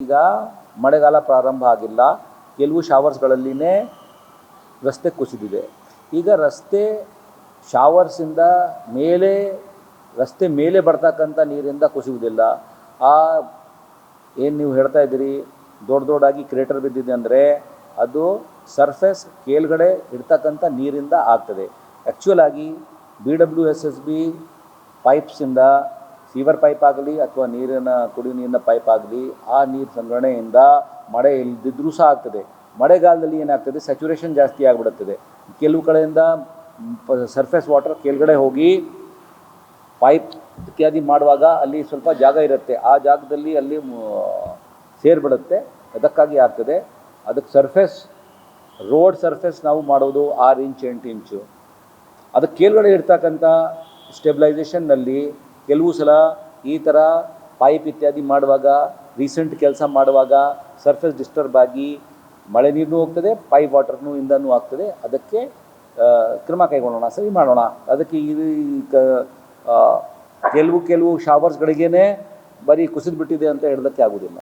ಈಗ ಮಳೆಗಾಲ ಪ್ರಾರಂಭ ಆಗಿಲ್ಲ. ಕೆಲವು ಶಾವರ್ಸ್ಗಳಲ್ಲಿನೇ ರಸ್ತೆ ಕುಸಿದಿದೆ. ಈಗ ರಸ್ತೆ ಶಾವರ್ಸಿಂದ ಮೇಲೆ, ರಸ್ತೆ ಮೇಲೆ ಬರ್ತಕ್ಕಂಥ ನೀರಿಂದ ಕುಸಿಯುವುದಿಲ್ಲ. ಆ, ಏನು ನೀವು ಹೇಳ್ತಾ ಇದ್ದೀರಿ? ದೊಡ್ಡ ದೊಡ್ಡಾಗಿ ಕ್ರೇಟರ್ ಬಿದ್ದಿದೆ ಅಂದರೆ ಅದು ಸರ್ಫೇಸ್ ಕೆಳಗಡೆ ಇಡ್ತಕ್ಕಂಥ ನೀರಿಂದ ಆಗ್ತದೆ. ಆ್ಯಕ್ಚುಲಾಗಿ B W S S B ಪೈಪ್ಸಿಂದ sewer pipe ಆಗಲಿ ಅಥವಾ ನೀರಿನ ಕುಡಿಯುವ ನೀರಿನ ಪೈಪ್ ಆಗಲಿ ಆ ನೀರು ಸಂಗ್ರಹಣೆಯಿಂದ ಮಳೆ ಇಲ್ಲದಿದ್ರೂ ಸಹ ಆಗ್ತದೆ. ಮಳೆಗಾಲದಲ್ಲಿ ಏನಾಗ್ತದೆ? ಸ್ಯಾಚುರೇಷನ್ ಜಾಸ್ತಿ ಆಗಿಬಿಡುತ್ತದೆ. ಕೆಲವು ಕಡೆಯಿಂದ ಸರ್ಫೇಸ್ ವಾಟರ್ ಕೆಳಗಡೆ ಹೋಗಿ ಪೈಪ್ ಇತ್ಯಾದಿ ಮಾಡುವಾಗ ಅಲ್ಲಿ ಸ್ವಲ್ಪ ಜಾಗ ಇರುತ್ತೆ. ಆ ಜಾಗದಲ್ಲಿ ಅಲ್ಲಿ ಸೇರಿಬಿಡುತ್ತೆ. ಅದಕ್ಕಾಗಿ ಆಗ್ತದೆ. ಅದಕ್ಕೆ ಸರ್ಫೇಸ್ ರೋಡ್ ಸರ್ಫೇಸ್ ನಾವು ಮಾಡೋದು ಆರು ಇಂಚ್ ಎಂಟು ಇಂಚು ಅದಕ್ಕೆ ಕೆಳಗಡೆ ಇರ್ತಕ್ಕಂಥ ಸ್ಟೆಬಿಲೈಸೇಷನ್ನಲ್ಲಿ ಕೆಲವು ಸಲ ಈ ಥರ ಪೈಪ್ ಇತ್ಯಾದಿ ಮಾಡುವಾಗ, ರೀಸೆಂಟ್ ಕೆಲಸ ಮಾಡುವಾಗ ಸರ್ಫೇಸ್ ಡಿಸ್ಟರ್ಬ್ ಆಗಿ ಮಳೆ ನೀರು ಹೋಗ್ತದೆ ಪೈಪ್ ವಾಟರ್ನೂ ಇಂದನೂ ಆಗ್ತದೆ. ಅದಕ್ಕೆ ಕ್ರಮ ಕೈಗೊಳ್ಳೋಣ, ಸರಿ ಮಾಡೋಣ. ಅದಕ್ಕೆ ಈ ಕೆಲವು ಕೆಲವು ಶಾವರ್ಸ್ಗಳಿಗೇ ಬರೀ ಕುಸಿದು ಬಿಟ್ಟಿದೆ ಅಂತ ಹೇಳೋದಕ್ಕೆ ಆಗೋದಿಲ್ಲ